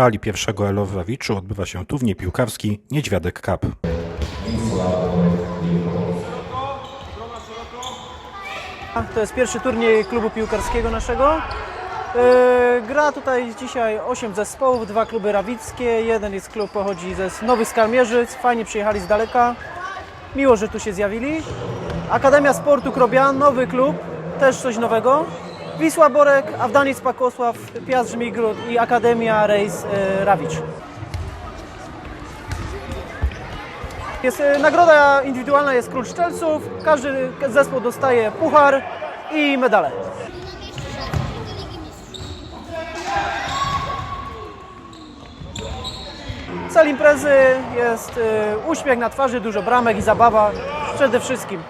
hali pierwszego ELO w Rawiczu odbywa się turniej piłkarski Niedźwiadek Cup. To jest pierwszy turniej klubu piłkarskiego naszego. Yy, Gra tutaj dzisiaj 8 zespołów, dwa kluby rawickie, jeden jest klub pochodzi ze Nowych Skalmierzyc, fajnie przyjechali z daleka, miło, że tu się zjawili. Akademia Sportu Krobian, nowy klub, też coś nowego. Wisła Borek, Awdaniec Pakosław, Piast Żmigród i Akademia Rejs yy, Rawicz. Jest, e, nagroda indywidualna jest Król Szczelców, każdy zespół dostaje puchar i medale. Cel imprezy jest e, uśmiech na twarzy, dużo bramek i zabawa przede wszystkim.